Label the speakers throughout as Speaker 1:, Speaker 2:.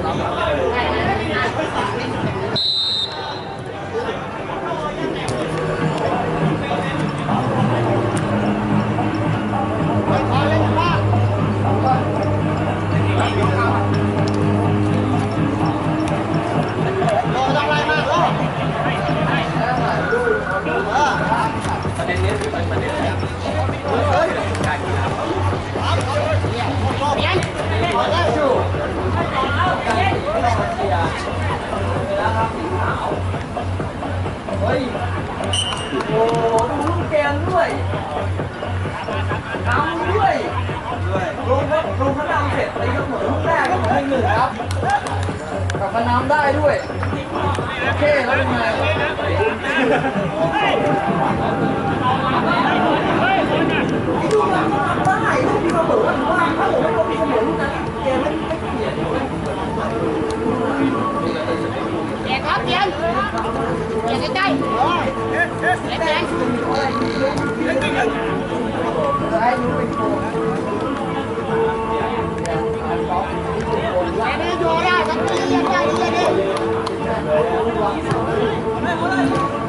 Speaker 1: はい。 ลูกเกมด้วยนำด้วยลงก็ลงเขานำเสร็จตีก็เหมือนลูกแรกก็เหมือนหนึ่งครับกลับมาน้ำได้ด้วยโอเคแล้วเป็นไงที่ดูนำได้ที่มาเบิกว่าถ้าผมไม่ลงเสมอลูกนั้นเกมไม่ไม่เปลี่ยน
Speaker 2: เดี๋ยวครับเดี๋ยวเดี๋ยวใกล้ๆเ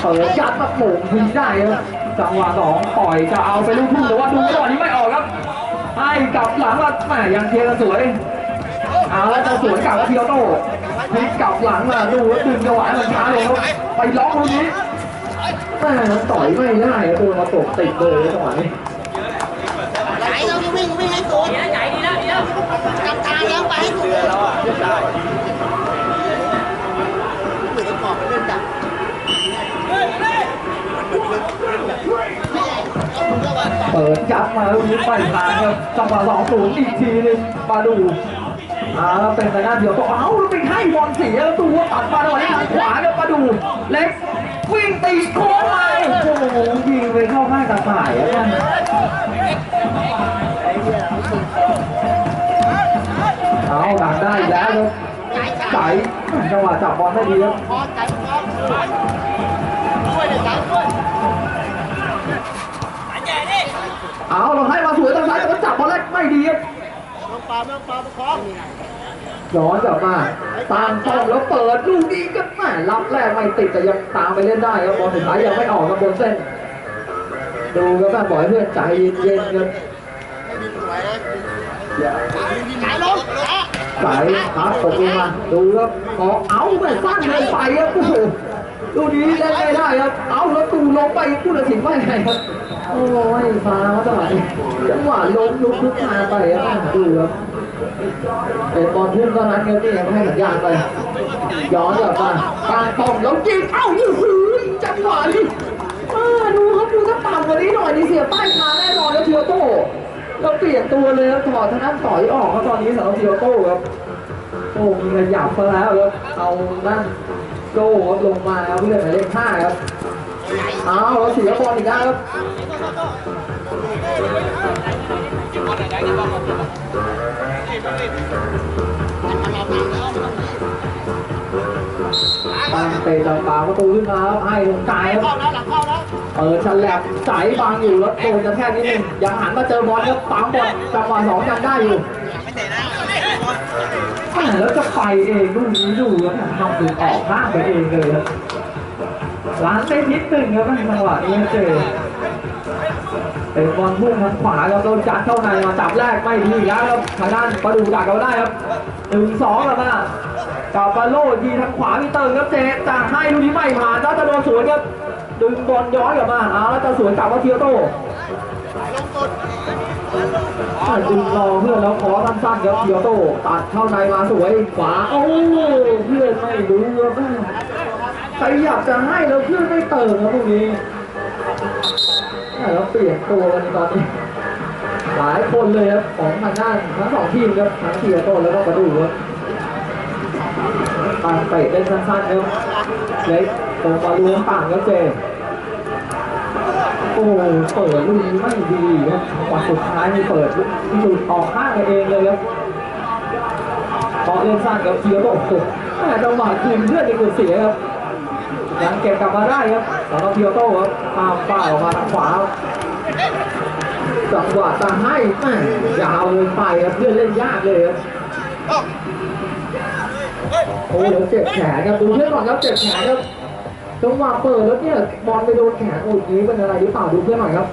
Speaker 2: เปิดยัด
Speaker 3: ตะ
Speaker 1: โขงทิ้งได้ครับจังหวะสองปล่อยจะเอาไปลูกทุ่งแต่ว่าดูจังหวะนี้ไม่ออกครับ ให้กลับหลังมาแหมยังเคลียร์กันสวยเอาแล้วจะสวยกลับเทียวโต้พลิกกลับหลังมาดูแล้วดึงจังหวะมันช้าลงครับไปล็อกตรงนี้แม่มันต่อยไม่ได้ตัวมาตกติดเลยจังหวะนี้
Speaker 2: ไหลเราจะวิ่งวิ่งให้สุดใหญ่ดีแล้วดีแล้วกำทางแล้วไปให้สุด เลยแล้วอะได้เหมือนจะบอกเล่นจับเฮ้ยเฮ้ยเอาคุณก็ว่า
Speaker 1: เปิดยัดมาลูกนี้ไปทางครับจังหวะสองศูนย์อีกทีนึงมาดูเอาเป็นไปหน้าเดียวก็เอ้าแล้วไปให้บอลเสียแล้วดูว่าตัดมาตรงนี้ทางขวาครับมาดูเล็กวิ่งตีโค้งมาโอ้โหยิงไปเข้าข้างตาข่ายแล้วกัน ใสจังหวะจับบอลได้ดีครับ
Speaker 2: พอใจพร้อมช่วยเลยใจช่วย
Speaker 1: เอาเราให้มาสวยทางซ้ายแต่ว่าจับบอลแรกไม่ดีครับ
Speaker 2: ลงปลาลงปลาพร้อม
Speaker 1: ย้อนกลับมาตามช่องแล้วเปิดลูกนี้ก็แหม่รับแรกไม่ติดแต่ยังตามไปเล่นได้ครับบอลสุดท้ายยังไม่ออกกับบนเส้น ดูครับแม่บอกให้เพื่อนใจเย็นๆครับ
Speaker 2: สา
Speaker 1: ยครับตกลงมาดูครับขอเอาไปสร้างเลยไปครับโอ้โหลูกนี้เล่นไม่ได้ครับ เอาแล้วตูลงไปผู้ตัดสินว่าไงครับ โอ้ยฟ้าจังหวะจังหวะลงลุกลุกมาไปครับดูครับเป็นบอลพุ่งเท่านั้นครับที่ยังให้สัญญาณไป ย้อนกลับมากางป้อมแล้วยิงเอ้าโอ้โหจังหวะนี้อ่ดูครับดูถ้าต่ำกว่านี้หน่อยนี่เสียป้ายคาแน่นอนแล้วเทียโต้เราเปลี่ยนตัวเลยครับถอดทางด้านต่อยออกครับตอนนี้สำหรับเทียโต้ครับ โอ้มีขยับซะแล้วครับเอานั่นโก้ครับลงมาครับเพื่อนหมายเลขห้าครับเอาเราเสียบอลอีกแล้วครับตามเตะจากปากประตูขึ้นมาครับให้ตรงกลางครับ
Speaker 2: เปิ
Speaker 1: ดฉลับสายบางอยู่แล้วโดนจะแค่นิดนึงยังหันมาเจอบอลครับปั๊มบอลจังหวะสองยังได้อยู่ แล้วจะไปเองลูกนี้ดูแล้วทำถึงออกข้างไปเองเลยล้างเส้นิดนึงครับจังหวะนี้เจอเป็นบอลพุ่งทางขวาครับโดนจัดเข้าในมาจับแรกไม่ดีแล้วครับทางด้านประดูดักเราได้ครับหนึ่งสองแล้วมากลับมาโล่ทีทางขวาพี่เติงครับเจจะให้ลูกนี้ไม่ผ่านแล้วจะโดนสวนครับดึงบอลย้อนกลับมาเอาแล้วจะสวนกลับมาเทียโต้
Speaker 2: ลงสุ ด
Speaker 1: ดึงรอเพื่อนแล้วขอสั้นๆครับเทียโต้ตัดเข้าในมาสวยขวาโอ้เพื่อนไม่รู้ครับแม่ใครอยากจะให้แล้วเพื่อนไม่เติมครับพวกนี้แล้วเปลี่ยนตัวกันตอนนี้หลายคนเลยครับของทางด้านทั้งสองทีมครับทั้งเทียโต้แล้วก็ประดูครับตัดเตะเล่นสั้นๆครับเล็กตรงมาล้วงต่างครับเจ โอ้เปิดลูกนี้ไม่ดีครับจังหวะสุดท้ายนี่เปิดลูกที่หลุดออกข้างเองเลยครับพอเล่นสั้นกับเทียโต้โอ้โหแม่จังหวะคืนเพื่อนในกุเสียครับยังเก็บกลับมาได้ครับสำหรับเทียโต้ครับตามป้าออกมาทางขวาครับจังหวะจะให้แม่ยาวเลยไปครับเพื่อนเล่นยากเลยครับโอ้เดี๋ยวเจ็บแขนครับดูเพื่อนก่อนครับเจ็บแขนครับ จังหวะเปิดแล้วเนี่ยบอลไปโดนแขนอุดนี้เป็นอะไรหรือเปล่าดูเพื่อนหน่อยครับ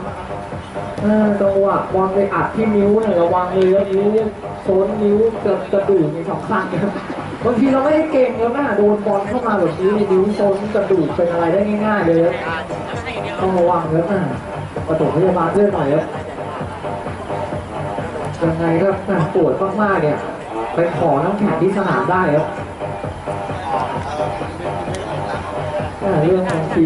Speaker 1: จังหวะบอลไปอัดที่นิ้วเนี่ยระวังเลยครับนิ้วโซนนิ้วกระกระดูกมีสองข้างครับบางทีเราไม่ได้เก่งแล้วนะโดนบอลเข้ามาแบบนี้นิ้วโซนกระดูกเป็นอะไรได้ง่าย ๆ เลยต้องระวังครับนะประตูพยาบาลเพื่อนหน่อยครับยังไงครับปวดมากๆเนี่ยไปขอน้ำแข็งที่สนามได้ครับ เรื่องบางที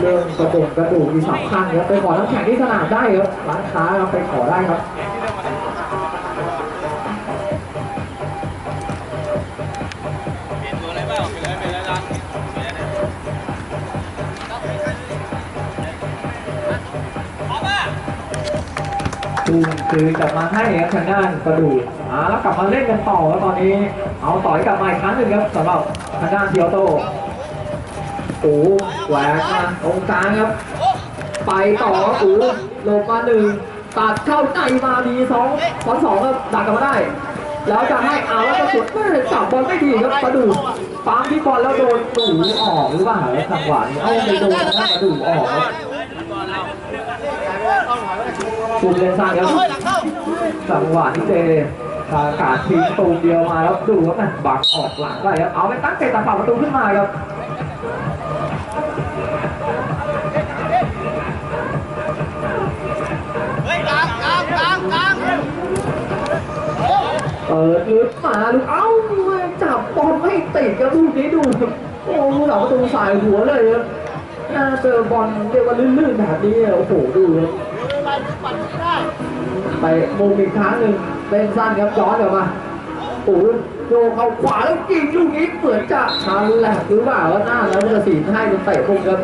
Speaker 1: เรื่องกระดูกกระดูกมีสำคัญครับไปขอน้ำแข็งที่สนามได้ครับร้านค้าครับไปขอได้ครับูคือกลับมาให้ครับทางด้านกระดูกอ่าแล้วกลับมาเล่นกันต่อแล้วตอนนี้ เอาต่อยกลับมาอีกครั้งหนึ่งครับสำหรับ ทางด้านเทียวโตโอ้แหวกมาตรงกลางครับ ไปต่อโอ้ลงมาหนึ่งตัดเข้าในมาดีสองสองสองครับดักกลับมาได้ แล้วจะให้เอาแล้วก็สุดไม่จับบอลไม่ดีครับประดูปั๊มที่บอลแล้วโดนตูออกหรือเปล่าแล้วจังหวะนี้เอ้าไม่โดนนะประดูออกครับสุดเลนซ้ายครับ
Speaker 2: เฮ้ยหลังเข้า
Speaker 1: จังหวะที่เจ ทางการทิ้งตูมเดียวมาแล้วดูครับนะบักออกหลังได้ครับเอาไปตั้งเตะตาฝั่งประตูขึ้นมาครับ
Speaker 2: เฮ้ยกลางกลางกลางกลาง
Speaker 1: เปิดลึกมาลูกเอ้าจับบอลไม่ติดครับลูกนี้ดูโอ้ลูกหลังประตูสายหัวเลยครับน่าเจอบอลเรียกว่าลื่นๆแบบนี้โอ้โหดูครับ
Speaker 2: ไปมือปัดไม่ได้
Speaker 1: ไปมุมอีกครั้งหนึ่งเป็นสั้นครับย้อนกลับมาโอ้โหโยเข้าขวาแล้วยิงลูกนี้เหมือนจะทันแหละหรือเปล่าว่าหน้าแล้วมันจะสีให้มันเตะพุ่งครับ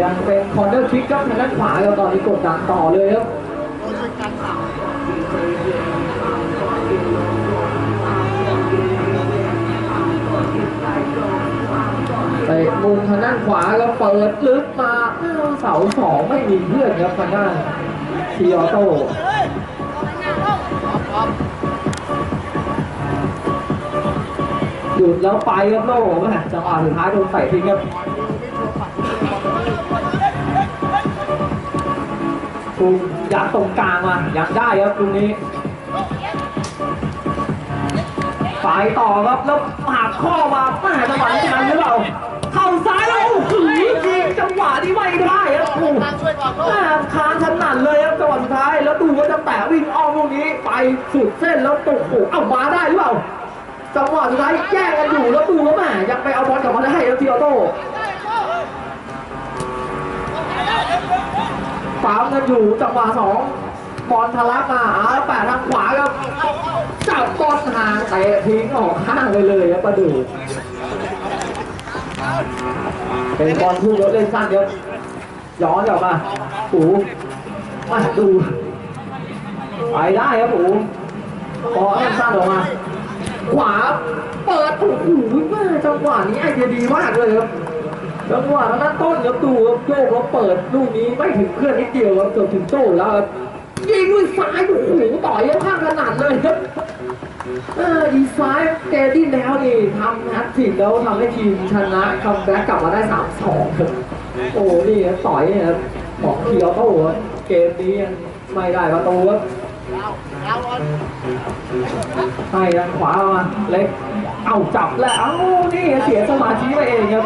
Speaker 1: ยังเป็นคอนเนอร์คิกครับทางด้านขวาครับตอนนี้กดดันต่อเลยครับ เตะมุมทางด้านขวาก็เปิดลึกมาเสาสองไม่มีเพื่อนครับทางด้านซีออโต้หยุดแล้วไปครับโล่แม่จังหวะสุดท้ายโดนใส่ทิ้งครับคุมยัดตรงกลางมายังได้ครับตรงนี้ไปต่อครับแล้วหักข้อมาแม่จังหวะนี้ทันหรือเปล่าซ้ายแล้วโอ้โหยิงจังหวะนี้ไม่ได้ครับโอ้โห
Speaker 2: กลาช่วยก่อนโลก
Speaker 1: แม่คานถนัดเลยครับจังหวะสุดท้าย แล้วดูว่าจะแตะวิ่งอ้อมลูกนี้ไปสุดเส้นแล้วตกโอ้เอามาได้หรือเปล่าจังหวะสุดท้ายแย่งกันอยู่แล้วดูว่าแม่ยังไปเอาบอลกลับมาได้แล้วทีออโต้ฟาวกันอยู่จังหวะสองบอลทะลักมาอาแปะทางขวาครับจับบอลห่างเตะทิ้งออกข้างไปเลยครับประดูเป็นบอลพุ่งรถเล่นสั้นเดียว ย้อนกลับมาปูมาดูไปได้ครับปูพอให้สั้นออกมา ขวาเปิดโอ้โหแม่จังหวะนี้ไอเดียดีมากเลยครับจังหวะนั้นต้นครับดูครับโยกแล้วเปิดลูกนี้ไม่ถึงเพื่อนนิดเดียวครับเกือบถึงโต้แล้วครับยิงด้วยซ้ายโอ้โหต่อยข้างขนาดเลยครับออดีไซน์เตะที่แล้วนี่ทำแฮตทริกแล้วทำให้ทีมชนะคัมแบ็กกลับมาได้3-2ครับ โอ้โหนี่ครับต่อยเนี่ยครับของเคียวโต้ครับเกมนี้ยังไม่ได้ประตูครับให้ทางขวามาเล็ก เอาจับแล้ว เอ้านี่เสียสมาธิไปเองครับ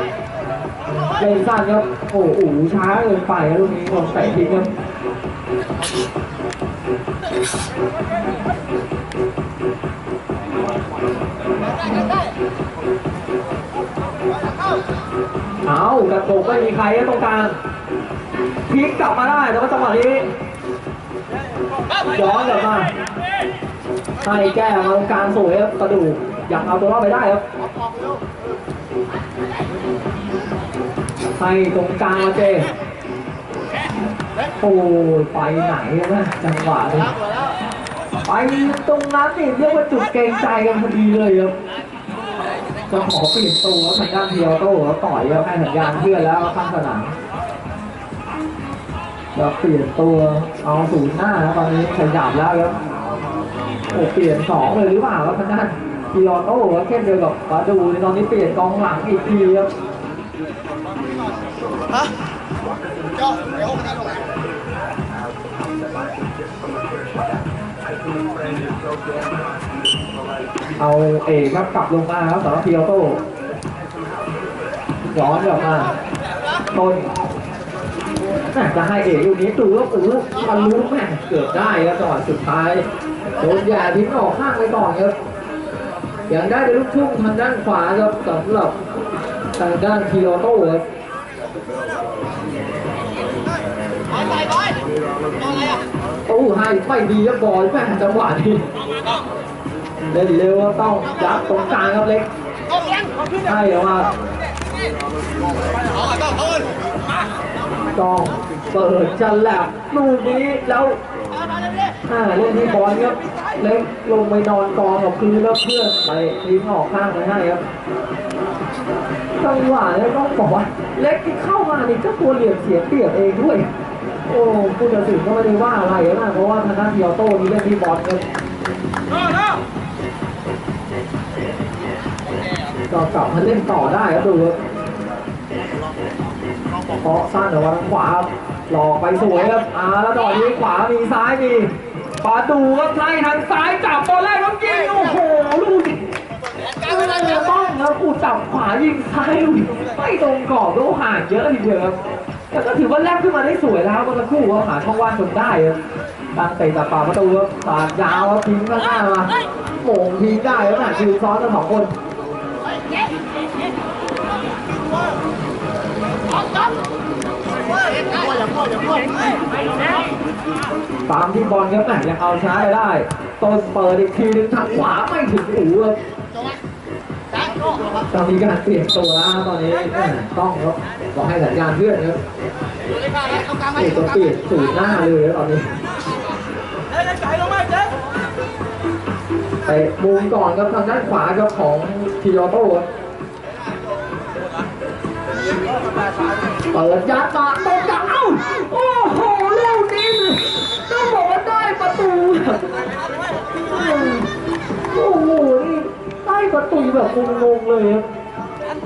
Speaker 1: เล่นสั้นครับ โอ้โหช้าเกินไปครับลูกนี้โดนเตะทิ้งครับได้ได้ เอากระโปงไม่มีใครตรงกลางพลิกกลับมาได้แต่ว่าจังหวะนี้ย้อนกลับมาให้แก้มาตรงกลางสวยครับกระดูกอยากเอาตัวรอดไปได้ครับให้ตรงกลางมาเจโอ้ยไปไหนนะจังหวะนี้ไปตรงนั้นนี่เรียกว่าจุดเกรงใจกันพอดีเลยครับ จะขอเปลี่ยนตัวทางด้านเทียโต้ต่อยครับให้สัญญาณเพื่อนแล้วข้างสนามจะเปลี่ยนตัวเอาศูนย์หน้าตอนนี้ขยับแล้วครับโอ้เปลี่ยนสองเลยหรือเปล่าครับทางด้านกิโลโต้ครับเช่นเดียวกับปาดูในตอนนี้เปลี่ยนกองหลังอีกทีครับ
Speaker 2: ฮะเจ้าเดี๋ยว
Speaker 1: เอาเอกครับกลับลงมาครับสำหรับกิโลโต้ย้อนกลับมาต้นจะให้เอกลูกนี้ดูแล้วโอ้มันรู้แม่งเกือบได้ครับจังหวะสุดท้ายโดนแย่ทิ้งออกข้างไปก่อนครับยังได้เป็นลูกทุ่งทางด้านขวาครับสำหรับทางด้านกิโลโต้ครับ โอ้ให้ไม่ดีครับบอลแม่จังหวะนี้เล่นเร็วต้องยัดตรงกลางครับเล็กใช่ครับว่า
Speaker 2: เอาต้องเอา
Speaker 1: ต้องเปิดจะแหลบลูกนี้แล้ว
Speaker 2: เอามาเลย
Speaker 1: อ่าเล่นที่บอลครับเล็กลงไปนอนกองกับพื้นแล้วเพื่อนไปทิ้งออกข้างไปให้ครับจังหวะนี้ต้องบอกว่าเล็กที่เข้ามานี่เจ้าตัวเหลี่ยมเสียเปรียบเองด้วย โอ้ผู้ตัดสินก็ไม่ได้ว่าอะไรนะเพราะว่าทางด้านเทียวโต้นี่เล่นที่บอลครับก็กลับมาเล่นต่อได้ครับดูครับเพราะสั้นแต่ว่าทางขวาครับหลอกไปสวยครับอ่าแล้วดอกนี้ขวามีซ้ายมีปาดูครับไล่ทางซ้ายจับตอนแรกครับยิงโอ้โหลูกนี้
Speaker 2: กลางอะไร
Speaker 1: เอ
Speaker 2: เนี่ย
Speaker 1: อต้องครับกูจับขวายิงซ้ายลูกไม่ตรงกรอบล้วห่างเยอะทีเดียวครับ แต่ก็ถือว่าแลกขึ้นมาได้สวยแล้วเมื่อสักครู่ว่าหาช่องว่างจนได้ครับตั้งเตะจากปากประตูครับปากยาวครับทิ้งข้างหน้ามาโหม่งทิ้งได้ครับน่ะคือซ้อนกันสองคน
Speaker 2: อย่าพูดอย่าพูด
Speaker 1: ตามที่บอลครับแหม่ยังเอาช้าไปได้ ต้นเปิดอีกทีนึงทางขวาไม่ถึงหูครับ ตอนนี้การเปลี่ยนตัวแล้วตอนนี้ต้องครับบอกให้สัญญาณเพื่อนครับ
Speaker 2: เขากลางไหม
Speaker 1: นี่ต้องเปลี่ยนสูตรหน้าเลยตอนนี้ไปมุมก่อนครับทางด้านขวาครับของทีโอโต้บเปิดยัดมาตรงกลางเอ้าโอ้โหลูกนี้ต้องบอกว่าได้ประตูโอ้โหนี่ ประตูแบบงงๆเลยครับ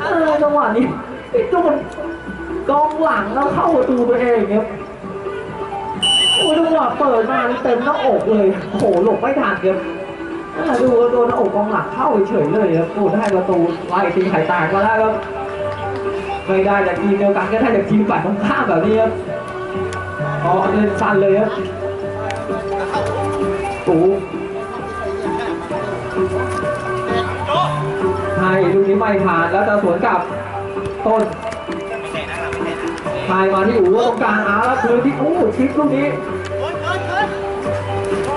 Speaker 1: เออจังหวะนี้ไอ้โดนกองหลังแล้วเข้าประตูตัวเองครับโอ้จังหวะเปิดมานเต็มหน้าอกเลยโหหลบไม่ทันครับดูว่าโดนหน้าอกกองหลังเข้าเฉยๆเลยครับโอ้ได้ประตูไล่ตีไข่แตกมาแล้วครับไม่ได้จากทีมเดียวกันก็ได้จากทีมฝ่ายตรงข้ามแบบนี้ครับพอเล่นสั้นเลยครับโอ้ ลูกนี้ไม่ผ่านแล้วจะสวนกลับต้นทายมาที่อู๋ตรงกลางอาแล้วคืนที่โอ้ชิปลูกนี้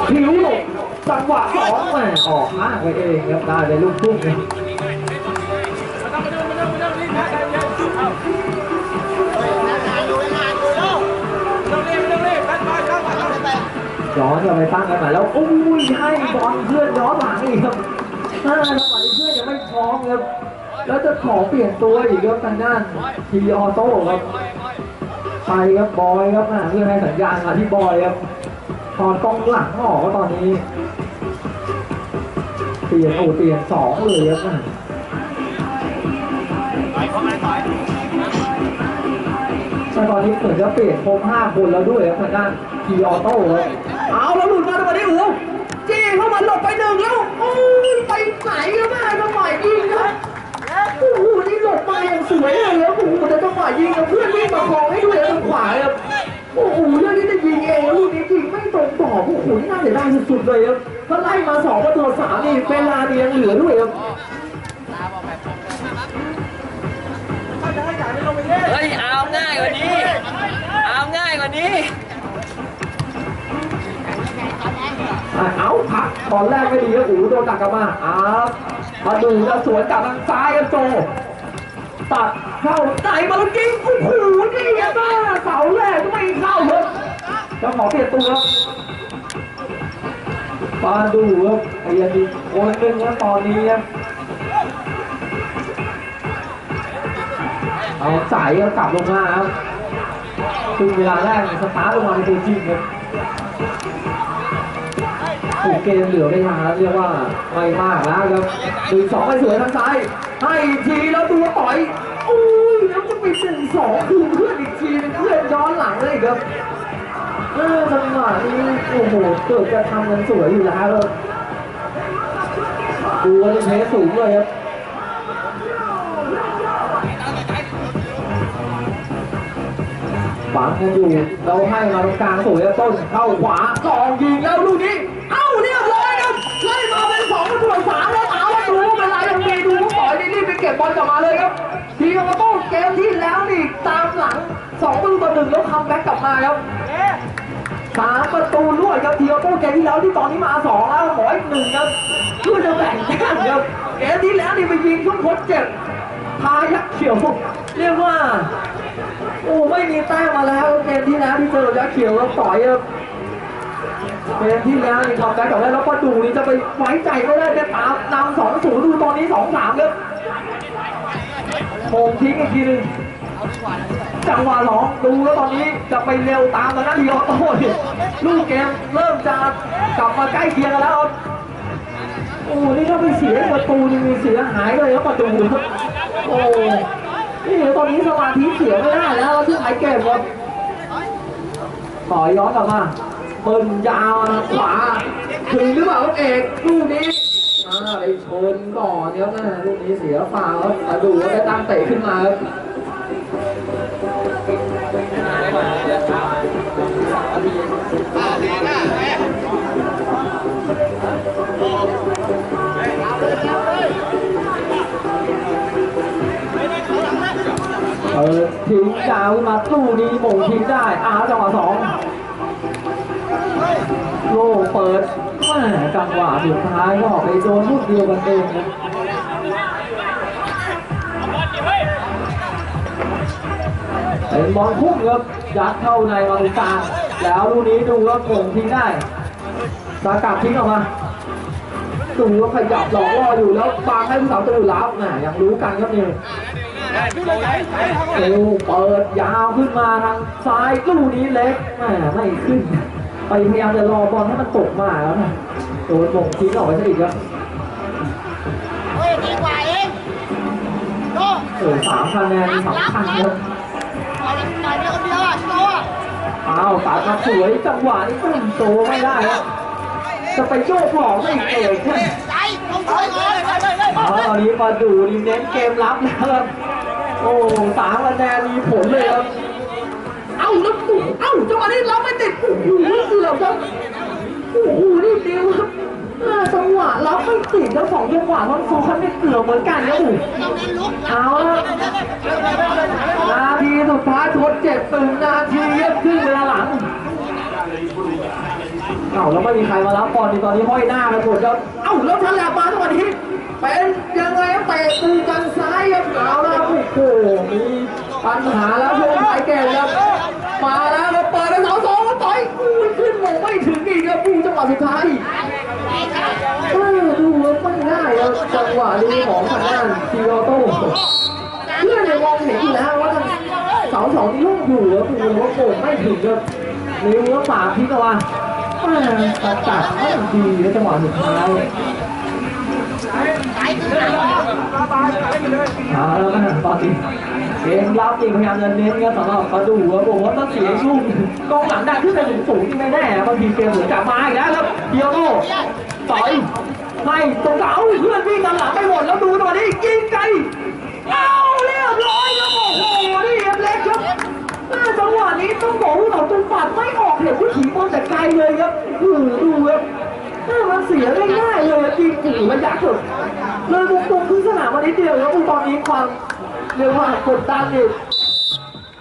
Speaker 1: ผิวหลบจังหวะสองแหมออกมากไปเองครับได้เลยลูกทุ่งเนี่ยย้อนกลับไปตั้งกันใหม่แล้วอุ้ยให้บอลเพื่อนย้อนหลังอีกครับ ถ้าจังหวะนี้เพื่อนยังไม่พร้อมครับ แล้วจะขอเปลี่ยนตัวอีกครับทางด้านทีออโต้ครับ ไปครับบอยครับอ่าเพื่อให้สัญญาณมาที่บอยครับถอนกองหลังออกก็ตอนนี้ เปลี่ยนโอ้เปลี่ยนสองเลยครับอะ
Speaker 2: ต่อยเข้ามาต่อย
Speaker 1: แต่ตอนนี้เหมือนจะเปลี่ยนครบห้าคนแล้วด้วยครับทางด้านทีออโต้ครับเอาแล้วหลุดมาตรงนี้โอ้จี้เข้ามาหลบไปหนึ่งแล้ว ไปไหนครับแม่จังหวะยิงครับโอ้โหนี่หลบมาอย่างสวยเลยครับโอ้โหแต่จังหวะยิงกับเพื่อนวิ่งมาคองให้ด้วยทางขวาครับโอ้โหเรื่องนี้จะยิงเองลูกนี้ยิงไม่ตรงต่อโอ้โหนี่น่าเสียดายสุดๆเลยครับถ้าไล่มาสองประตูสามนี่เวลาเนี่ยังเหลือด้วยครับ
Speaker 3: เฮ้ยเอาง่ายกว่านี้ เอาง่ายกว่านี้
Speaker 1: เอาพักตอนแรกไม่ดีครับอู๋โดนตักกลับมาอ้าวมาดูแล้วสวนกลับทางซ้ายครับโจตัดเข้าไหนมาแล้วยิงโอ้โหนี่ไงบ้าเสาแรกก็ไม่เข้าครับจะขอเปลี่ยนตัวครับปานดูครับไอ้ยันดีคนหนึ่งแล้วตอนนี้ครับเอาสายก็กลับลงมาครับคือเวลาแรกสตาร์ทลงมาเป็นตัวจริงครับ ถูกเกมเหลือไม่มาแล้วเรียกว่าไม่มากแล้วครับหนึ่งสองไปสวยทางซ้าย ให้ทีแล้วดูว่าต่อยอุ้ยแล้วจะไปหนึ่งสองคืนเพื่อนอีกทีเพื่อนย้อนหลังเลยครับเออจังหวะนี้โอ้โหเกิดจะทำกันสวยอยู่แล้วครับดูว่าจะเพสสูงเลยครับฝังกันอยู่เราให้มาตรงกลางสวยแล้วต้นเข้าขวาสองยิงแล้วลูกนี้ บอลกลับมาเลยครับ ทีมโต้เกมที่แล้วนี่ตามหลังสองประตูต่อหนึ่งแล้วคัมแบ็กกลับมาครับสามประตูรวดครับทีมโต้เกมที่แล้วที่ตอนนี้มาสองแล้วขออีกหนึ่งครับเพื่อจะแบ่งแต้มครับเกมที่แล้วนี่ไปยิงช่วงทดเจ็บพายักษ์เขียว เรียกว่า โอ้ไม่มีแต้มมาแล้วเกมที่แล้วที่เจอกับยักษ์เขียวแล้วต่อยครับ เกมที่แล้วนี่ทำได้กับได้แล้วก็ดูนี่จะไปไว้ใจไม่ได้เนี่ยตามนำสองศูนย์ดูตอนนี้สองสามครับโมงทิ้งอีกทีหนึ่งจังหวะสองดูแล้วตอนนี้จะไปเร็วตามมาหน้าทีออโต้เนี่ยลูกเกมเริ่มจะกลับมาใกล้เคียงกันแล้วโอ้นี่ถ้าไปเสียประตูนี่มีเสียหายเลยครับประตูครับโอ้นี่เดี๋ยวตอนนี้สมาธิเสียไม่ได้แล้วที่ไอ้เกมครับต่อย้อนกลับมา เปิ้ลยาวนะขวา ถึงหรือเปล่าลูกเอกลูกนี้อ่าไปชนก่อนเนี่ยนะลูกนี้เสียฟาวครับมาดูว่าได้ตั้งเตะขึ้นมาครับเออทิ้งยาวขึ้นมาตู้นี้มงทิ้งได้อ้าจังหวะสอง โล่เปิดแม่จังหวะสุดท้ายก็ไปโดนลูกเดียวกันเองนะเป็นบอลพุ่งครับยัดเข้าในวางกลางแล้วลูกนี้ดูว่าโมงทิ้งได้สากัดทิ้งออกมาดูว่าขยับหลอกล่ออยู่แล้วบางให้ผู้สาวตูรับน่ะยังรู้กันครับนิวเอวเปิดยาวขึ้นมาทางซ้ายลูกนี้เล็กแหมไม่ขึ้น ไปพยายามจะรอบอลให้มันตกมาแล้วนะโดนบ่งทิ้งออกไปซะอีกครับ
Speaker 2: เฮ้ยดีกว่าเองโต
Speaker 1: เออสามคะแนนสำคัญครับ
Speaker 2: เอาละต่อยไปคนเดียวอะโตอะ
Speaker 1: อ้าวตัดมาสวยจังหวะนี้ตุ้มโตไม่ได้ครับจะไปโยกหลอกไม่เอกครับ
Speaker 2: ใจต้องช่วยก่อน
Speaker 1: เอาตอนนี้มาดูนี่เน้นเกมรับแล้วครับโอ้สามคะแนนมีผลเลยครับ เอ้าแล้วปุ๊บเอ้าจังหวะนี้เราไม่ติดโอ้โหเกือบครับโอ้โหนี่เดียวครับห้าจังหวะรับไม่ติดแล้วสองจังหวะมันซ้อนไม่เกือบเหมือนกันครับผม
Speaker 2: ไม่ต้องเน้นลุก
Speaker 1: เอาละนาทีสุดท้ายทดเจ็บตึงนาทีเย็บครึ่งเวลาหลังเอ้าแล้วไม่มีใครมารับบอลในตอนนี้ห้อยหน้ากันหมดครับเอ้าแล้วฉลับมาจังหวะนี้เป็นยังไงครับเตะตูกันซ้ายครับเอาละครับโอ้โหมี ปัญหาแล้วช่วงท้ายเกมครับมาแล้วครับเปิดไปเสาสองแล้วต่อยอุ้ยขึ้นมงไม่ถึงอีกครับผู้จังหวะสุดท้ายดูไม่ได้ครับจังหวะนี้ของทางด้านทีโอโต้เพื่อนเนี่ยมองเห็นอยู่แล้วว่าเสาสองนี้ลูกอยู่แล้วคือว่าโกงไม่ถึงเลยนิ้วแล้วฝาพลิกออกมาตัดตัดไม่ดีแล้วจังหวะสุดท้าย เอาแล้วนะตอนนี้เกมรับจริงพยายามจะเน้นครับสำหรับประดูครับผมว่าต้องเสียลูกกองหลังได้ขึ้นไปสูงๆที่ไม่แน่บางทีเกมเหมือนจะมาอีกแล้วครับเดียวโต้ต่อยให้ตรงเสาเพื่อนวิ่งตามหลังไปหมดแล้วดูตอนนี้ยิงไกลเอาเรียบร้อยครับโอ้โหนี่เอฟเล็กครับหน้าจังหวะนี้ต้องบอกว่าเราจนปัดไม่ออกเห็นวิถีบอลแต่ไกลเลยครับดูครับ หน้ามันเสียง่ายๆเลยจริงโอ้โหระยะสุดเลยมุมตรงขึ้นสนามมานิดเดียวแล้วตอนนี้ความเรียกว่ากดดันนี่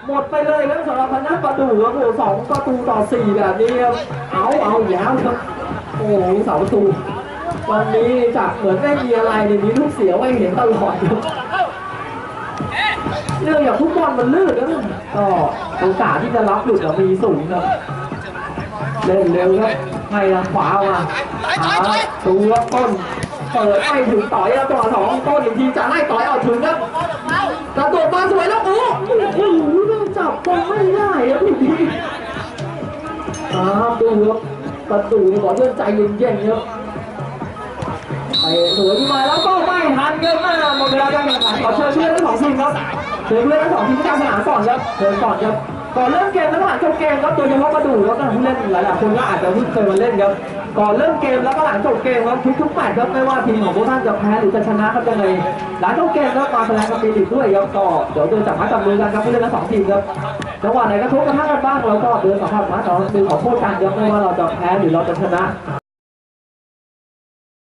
Speaker 1: หมดไปเลยครับสำหรับทางด้านประตูครับโอ้สองประตูต่อสี่แบบนี้ครับเอาเอาอีกแล้วครับโอ้โหเสาประตู วันนี้จากเหมือนไม่มีอะไรเดี๋ยวนี้ลูกเสียไว้เห็นตลอดครับเรื่องอย่างฟุตบอลมันลื่นนะก็โอกาสที่จะรับหลุดมีสูงครับเล่นเร็วครับ ให้ทางขวามาหาตูแล้วต้นเปิดให้ถึงต่อยแล้วตัวสองต้นอีกทีจะให้ต่อยเอาถึงครับกระโดดมาสวยแล้วโอ้โหจับบอลไม่ได้ครับพี่พีครับดูครับประตูนี่ขอเลื่อนใจเย็นๆครับไปสวยที่มาแล้วก็ไม่ทันเกินมากหมดเวลาการแข่งขันขอเชิญเพื่อนทั้งสองทีมครับเชิญเพื่อนทั้งสองทีมที่การสนามก่อนครับเชิญก่อนครับ ก่อนเริ่มเกมและหลังจบเกมครับโดยเฉพาะกระดูกแล้วก็ผู้เล่นหลายๆคนก็อาจจะเพิ่งเคยมาเล่นครับก่อนเริ่มเกมแล้วก็หลังจบเกมครับทุกทุกแมตช์ครับไม่ว่าทีมของพวกท่านจะแพ้หรือจะชนะครับยังไงหลังจบเกมครับมาแสดงความดีด้วยครับก็เดี๋ยวเดินจับไม้จับมือกันครับผู้เล่นทั้งสองทีมครับจังหวะไหนกระทบกระทั่งกันบ้างเราก็เดินสัมผัสไม้ต่อมือขอโทษกันครับไม่ว่าเราจะแพ้หรือเราจะชนะ